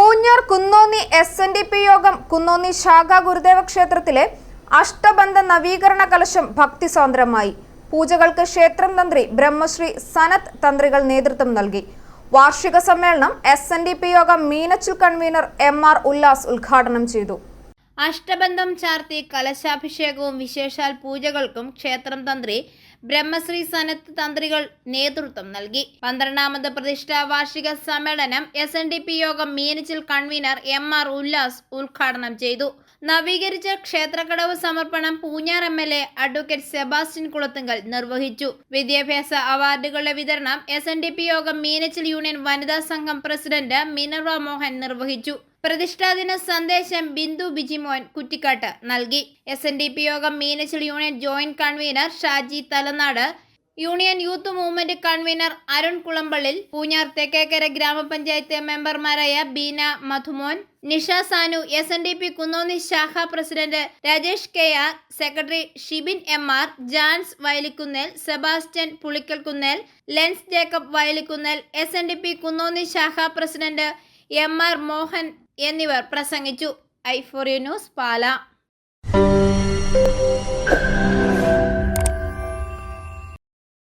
Poonjar Kunnonni S N D P യോഗം കുന്നോന്നി ശാഖ ഗുരുദേവ ക്ഷേത്രത്തിലെ അഷ്ടബന്ധ നവീകരണ കലശം ഭക്തി ഭക്തിസാന്ദ്രമായി പൂജകൾക്ക് ക്ഷേത്രം തന്ത്രി ബ്രഹ്മശ്രീ സനത് തന്ത്രികൾ നേതൃത്വം നൽകി. വാർഷിക സമ്മേളനം എസ് എൻ ഡി പി യോഗം Meenachil convener M R Ullas ഉദ്ഘാടനം ചെയ്തു. അഷ്ടബന്ധം ചാർത്തി കലശാഭിഷേകവും വിശേഷാൽ പൂജകൾക്കും ക്ഷേത്രം തന്ത്രി ബ്രഹ്മശ്രീ സനത്ത് തന്ത്രികൾ നേതൃത്വം നൽകി. പന്ത്രണ്ടാമത് പ്രതിഷ്ഠാ വാർഷിക സമ്മേളനം എസ് എൻ ഡി പി യോഗം Meenachil convener M R Ullas ഉദ്ഘാടനം ചെയ്തു. നവീകരിച്ച ക്ഷേത്രക്കടവ് സമർപ്പണം Poonjar M L A advocate Sebastian Kulathunkal നിർവഹിച്ചു. വിദ്യാഭ്യാസ അവാർഡുകളുടെ വിതരണം എസ് എൻ ഡി പി യോഗം മീനച്ചിൽ യൂണിയൻ വനിതാ സംഘം പ്രസിഡന്റ് മിനർവ മോഹൻ നിർവഹിച്ചു. പ്രതിഷ്ഠാദിന സന്ദേശം ബിന്ദു ബിജിമോൻ കുറ്റിക്കാട്ട് നൽകി. എസ് എൻ ഡി പി യോഗം Meenachil union joint convener Shaji Thalanad union youth movement convener Arun Kulampallil Poonjar Thekkekkara ഗ്രാമപഞ്ചായത്ത് മെമ്പർമാരായ Beena Madhumon Nisha Sanu S N D P Kunnonni ശാഖ president Rajesh K R secretary Shibin M R Jans Vayalikkunnel Sebastian Pulikkalkunnel lens Jacob Vayalikkunnel S N D P Kunnonni ശാഖ president M R Mohan എന്നിവർ പ്രസംഗിച്ചു. ഐഫോറിയ news പാല.